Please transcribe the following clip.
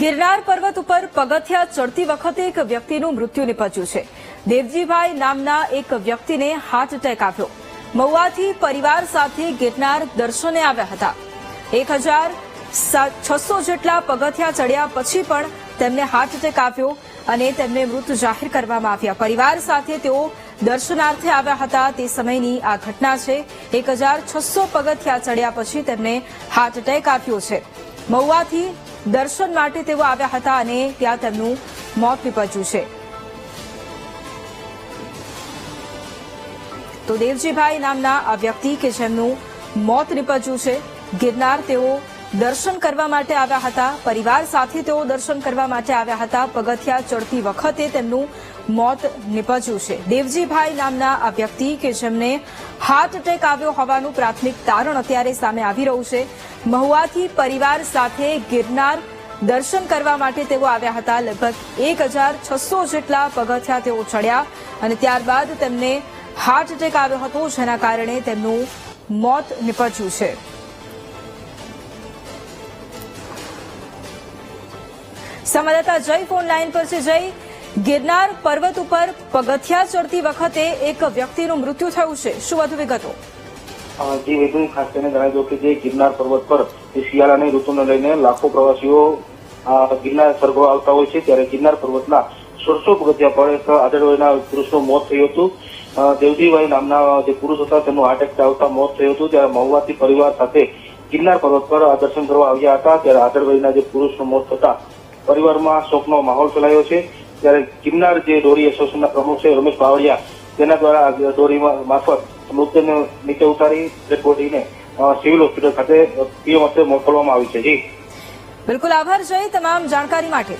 ગિરનાર પર્વત ઉપર પગથિયા ચડતી વખતે એક વ્યક્તિનું મૃત્યુ નિપજ્યું છે. દેવજીભાઈ નામના એક વ્યક્તિને હાર્ટ એટેક આવ્યો. મહુવાથી પરિવાર સાથે ગિરનાર દર્શને આવ્યા હતા. એક હજાર છસો જેટલા પગથિયા ચડ્યા પછી પણ તેમને હાર્ટ એટેક આવ્યો અને તેમને મૃત જાહેર કરવામાં આવ્યા. પરિવાર સાથે તેઓ દર્શનાર્થે આવ્યા હતા. તે સમયની આ ઘટના છે. એક પગથિયા ચડ્યા પછી તેમને હાર્ટ એટેક આવ્યો છે. મહુવાથી દર્શન માટે તેઓ આવ્યા હતા અને ત્યાં તેમનું મોત નીપજ્યું છે. તો દેવજીભાઈ નામના આ વ્યક્તિ કે જેમનું મોત નીપજ્યું છે, ગિરનાર તેઓ દર્શન કરવા માટે આવ્યા હતા, પરિવાર સાથે તેઓ દર્શન કરવા માટે આવ્યા હતા, પગથિયા ચડતી વખતે તેમનું મોત નીપજ્યું છે. દેવજીભાઈ નામના આ વ્યક્તિ કે જેમને હાર્ટ એટેક આવ્યો હોવાનું પ્રાથમિક તારણ અત્યારે સામે આવી રહ્યું છે. મહુવાથી પરિવાર સાથે ગિરનાર દર્શન કરવા માટે તેઓ આવ્યા હતા. લગભગ એક જેટલા પગથિયા તેઓ ચડ્યા અને ત્યારબાદ તેમને હાર્ટ એટેક આવ્યો હતો, જેના કારણે તેમનું મોત નીપજ્યું છે. સંવાદદાતા જય ફોન લાઈન પર છે. જય, ગિરનાર પર્વત ઉપર પગથિયા ચડતી વખતે એક વ્યક્તિનું મૃત્યુ થયું છે. શું વધુ વિગતો? જી હેતુ ખાસ કરીને જણાવી દઉં કે જે ગિરનાર પર્વત પર એ શિયાળાની ઋતુને લઈને લાખો પ્રવાસીઓ ગિરનાર સરગવા આવતા હોય છે. ત્યારે ગિરનાર પર્વતના સોળસો પગથિયા પર એક આદરવયના પુરુષનું મોત થયું હતું. દેવજીભાઈ નામના જે પુરુષ હતા, તેમનું હાર્ટ એટેક આવતા મોત થયું હતું. ત્યારે મહુવાથી પરિવાર સાથે ગિરનાર પર્વત પર દર્શન કરવા આવ્યા હતા. ત્યારે આદરવયના જે પુરુષનું મોત થતા પરિવારમાં શોકનો માહોલ ફેલાયો છે. ત્યારે ગિરનાર જે ડોરી એસોસિએશનના પ્રમુખ છે, રમેશ બાવળિયા તેના દ્વારા દોરીમાં મારફત મૃતદેહને નીચે ઉતારી ડેડ બોડીને સિવિલ હોસ્પિટલ ખાતે મોકલવામાં આવી છે. જી. બિલકુલ આભાર, જય તમામ જાણકારી માટે.